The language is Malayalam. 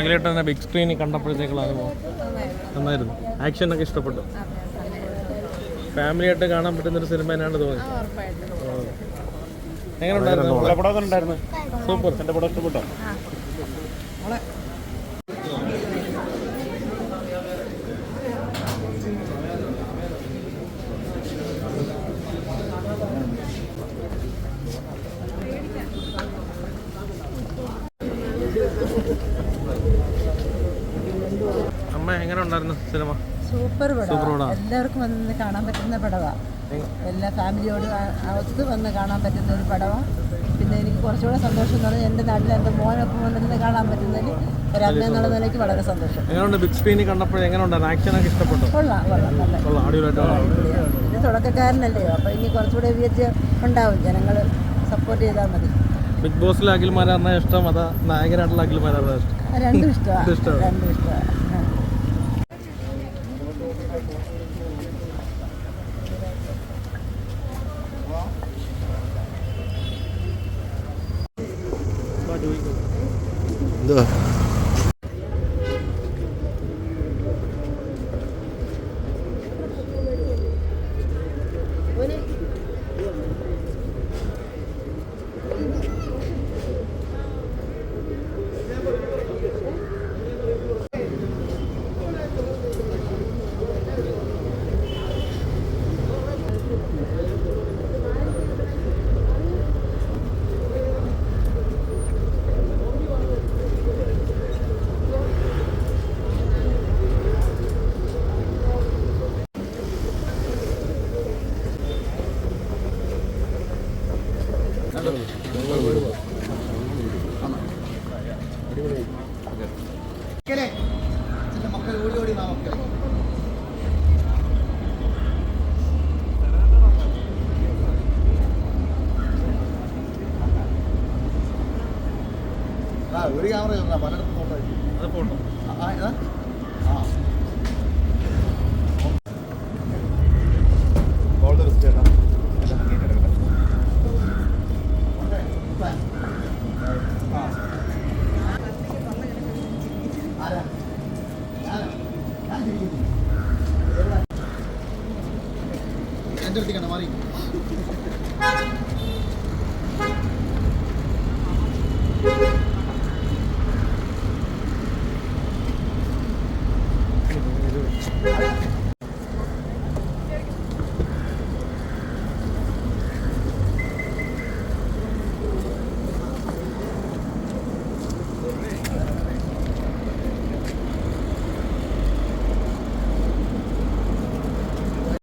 അഖിലേട്ടനെ ബിഗ് സ്ക്രീനിൽ കണ്ടപ്പോഴത്തേക്കുള്ള അനുഭവം. നന്നായിരുന്നു. ആക്ഷൻ ഒക്കെ ഇഷ്ടപ്പെട്ടു. ഫാമിലിയായിട്ട് കാണാൻ പറ്റുന്നൊരു സിനിമ തന്നെയാണ് തോന്നി എങ്ങനെ ഉണ്ടായിരുന്നു? ഉണ്ടായിരുന്നു സൂപ്പർ. എന്റെ പടം ഇഷ്ടപ്പെട്ടോ? അമ്മ എങ്ങനെ ഉണ്ടായിരുന്നു സിനിമ? സൂപ്പർ പടമാണ്. എല്ലാവർക്കും വന്ന് കാണാൻ പറ്റുന്ന പടമാണ് എല്ലാ ഫാമിലിയോട് ഒത്ത് വന്ന് കാണാൻ പറ്റുന്ന ഒരു പടമാണ് പിന്നെ എനിക്ക് കുറച്ചുകൂടെ സന്തോഷം എന്ന് പറഞ്ഞാൽ എന്റെ നാട്ടിൽ എന്റെ മോനൊപ്പം വന്നിരുന്ന് കാണാൻ പറ്റുന്നതിൽ ഒരു അമ്മ എന്നുള്ള നിലയ്ക്ക് വളരെ സന്തോഷം. എങ്ങനെയുണ്ട് ബിഗ് സ്ക്രീനിൽ കണ്ടപ്പോൾ എങ്ങനെ ആക്ഷനൊക്കെ ആക്ഷൻ ഒക്കെ ഇഷ്ടപ്പെട്ടു? കൊള്ളാം കൊള്ളാം നല്ല. തുടക്കക്കാരനല്ലയോ അപ്പോൾ ഇനി കുറച്ചുകൂടെ ഉയർച്ച ഉണ്ടാവും. ജനങ്ങൾ സപ്പോർട്ട് ചെയ്താൽ മതി. ബിഗ് ബോസിലെ അഖിൽമാരാറിനെ ഇഷ്ടം? അതാ നായകനായിട്ടുള്ള അഖിൽമാരാറിനെ ഇഷ്ടം? ആ, രണ്ടും ഇഷ്ടമാണ് രണ്ടും ഇഷ്ടമാണ്. Да. രണ്ടും ഇഷ്ടമാണ് എന്തുവാ ഒരു ക്യാമറ പലയിടത്തും ഫോട്ടോ ആ ഏതാ? ആ. எந்த வீட்டுக்கு அந்த மாதிரி